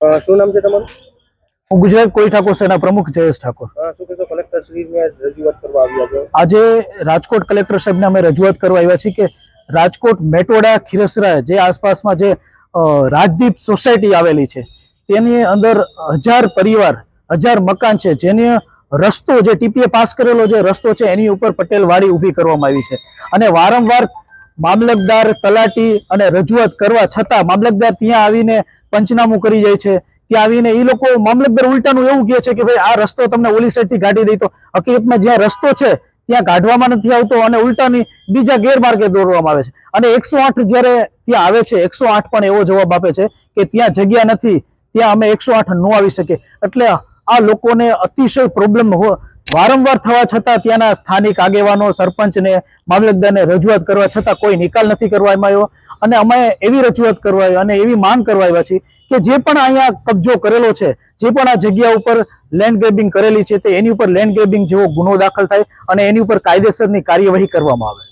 શું નામ છે તમારું? હું ગુજરાત કોઈ ઠાકોર સેના પ્રમુખ જયેશ ઠાકોર. આજે રાજકોટ કલેક્ટર સાહેબને અમે રજૂઆત કરવા આવ્યા છીએ કે રાજકોટ મેટોડા ખીરસરા જે આસપાસમાં જે રાજદીપ સોસાયટી આવેલી છે તેની અંદર હજાર પરિવાર હજાર મકાન છે જેની રસ્તો જે ટીપીએ પાસ કરેલો જે રસ્તો છે એની ઉપર પટેલ વાડી ઊભી કરવામાં આવી છે. અને વારંવાર મામલતદાર તલાટી અને રજૂઆત કરવા છતાં મામલતદાર ત્યાં આવીને પંચનામું કરી જાય છે. ત્યાં આવીને એ લોકો મામલતદાર ઉલટાનું એવું કહે છે કે ભાઈ, આ રસ્તો તમને ઓલી સાઈડથી કાઢી દઈ તો હકીકતમાં જ્યાં રસ્તો છે, ત્યાં કાઢવામાં નથી આવતો અને ઉલટાની બીજા ગેરમાર્ગે દોરવામાં આવે છે. અને એકસો આઠ જ્યારે ત્યાં આવે છે, એકસો આઠ પણ એવો જવાબ આપે છે કે ત્યાં જગ્યા નથી, ત્યાં અમે એકસો આઠ ન આવી શકીએ. એટલે આ લોકોને અતિશય પ્રોબ્લેમ વારંવાર થવા છતાં ત્યાંના સ્થાનિક આગેવાનો, સરપંચને, મામલતદારને રજૂઆત કરવા છતાં કોઈ નિકાલ નથી કરવામાં આવ્યો. અને અમે એવી રજૂઆત કરવા અને એવી માંગ કરવા આવ્યા છીએ કે જે પણ અહીંયા કબજો કરેલો છે, જે પણ આ જગ્યા ઉપર લેન્ડ ગ્રેબિંગ કરેલી છે તે એની ઉપર લેન્ડ ગ્રેબિંગ જેવો ગુનો દાખલ થાય અને એની ઉપર કાયદેસરની કાર્યવાહી કરવામાં આવે.